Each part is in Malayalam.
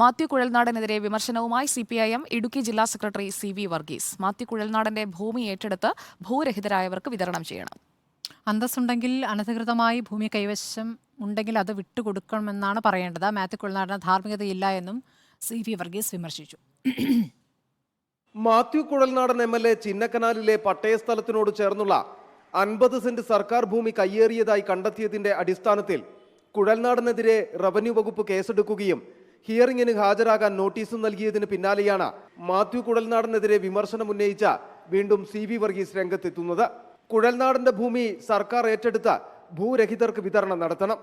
മാത്യു കുഴൽനാടനെതിരെ വിമർശനവുമായി C P I M Idukki ജില്ലാ secretary C V Varghese. Mathew കുഴൽനാടന്റെ ഭൂമി ഏറ്റെടുത്ത് ഭൂരഹിതരായവർക്ക് വിതരണം ചെയ്യണം. അന്തസ്സുണ്ടെങ്കിൽ അനധികൃതമായി ഭൂമി കൈവശം ഉണ്ടെങ്കിൽ അത് വിട്ടുകൊടുക്കണമെന്നാണ് പറയേണ്ടത്. മാത്യു കുഴൽനാടിന് ധാർമ്മികതയില്ല എന്നും സി വി വർഗീസ് വിമർശിച്ചു. Mathew Kuzhalnadan M L A ചിന്നക്കനാലിലെ പട്ടയ സ്ഥലത്തിനോട് ചേർന്നുള്ള അൻപത് സെന്റ് സർക്കാർ ഭൂമി കയ്യേറിയതായി കണ്ടെത്തിയതിന്റെ അടിസ്ഥാനത്തിൽ കുഴൽനാടനെതിരെ റവന്യൂ വകുപ്പ് കേസെടുക്കുകയും ഹിയറിംഗിന് ഹാജരാകാൻ നോട്ടീസും നൽകിയതിന് പിന്നാലെയാണ് മാത്യു കുഴൽനാടനെതിരെ വിമർശനം ഉന്നയിച്ച വീണ്ടും സി വി വർഗീസ് രംഗത്തെത്തുന്നത്. കുഴൽനാടന്റെ ഭൂമി സർക്കാർ ഏറ്റെടുത്ത് ഭൂരഹിതർക്ക് വിതരണം നടത്തണം.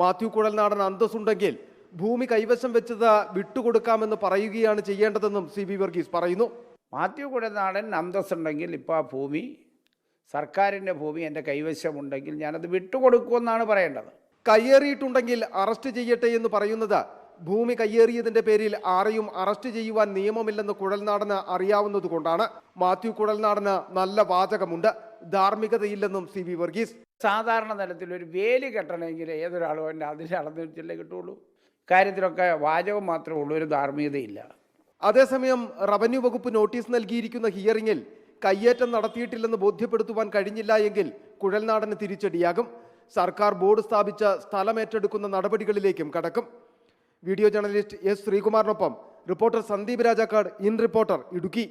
മാത്യു കുഴൽനാടൻ അന്തസ്സുണ്ടെങ്കിൽ ഭൂമി കൈവശം വെച്ചത് വിട്ടുകൊടുക്കാമെന്ന് പറയുകയാണ് ചെയ്യേണ്ടതെന്നും സി വി വർഗീസ് പറയുന്നു. മാത്യു കുഴൽനാടൻ അന്തസ്സുണ്ടെങ്കിൽ ഇപ്പോൾ ആ ഭൂമി സർക്കാരിന്റെ ഭൂമി എന്റെ കൈവശമുണ്ടെങ്കിൽ ഞാനത് വിട്ടുകൊടുക്കുമെന്നാണ് പറയേണ്ടത്. കയ്യേറിയിട്ടുണ്ടെങ്കിൽ അറസ്റ്റ് ചെയ്യട്ടെ എന്ന് പറയുന്നത് ഭൂമി കയ്യേറിയതിന്റെ പേരിൽ ആരെയും അറസ്റ്റ് ചെയ്യുവാൻ നിയമമില്ലെന്ന് കുഴൽനാടന് അറിയാവുന്നതുകൊണ്ടാണ് മാത്യു കുഴൽനാടന് നല്ല വാചകമുണ്ട്. ധാർമ്മികതയില്ലെന്നും സി വി വർഗീസ്. സാധാരണ തലത്തിൽ ഒരു വേലി കെട്ടണമെങ്കിൽ ഏതൊരാളും എന്റെ അതിന്റെ അളന്നിട്ടില്ലേ വെച്ചല്ലേ കിട്ടുള്ളൂ കാര്യത്തിലൊക്കെ വാചകം മാത്രമേ ഉള്ളൂ ഒരു ധാർമ്മികതയില്ല. അതേസമയം റവന്യൂ വകുപ്പ് നോട്ടീസ് നൽകിയിരിക്കുന്ന ഹിയറിംഗിൽ കയ്യേറ്റം നടത്തിയിട്ടില്ലെന്ന് ബോധ്യപ്പെടുത്തുവാൻ കഴിഞ്ഞില്ല എങ്കിൽ കുഴൽനാടന് തിരിച്ചടിയാകും. സർക്കാർ ബോർഡ് സ്ഥാപിച്ച സ്ഥലമേറ്റെടുക്കുന്ന നടപടികളിലേക്കും കടക്കും. Video journalist S ശ്രീകുമാറിനൊപ്പം reporter Sandeep Rajakkad in reporter Idukki.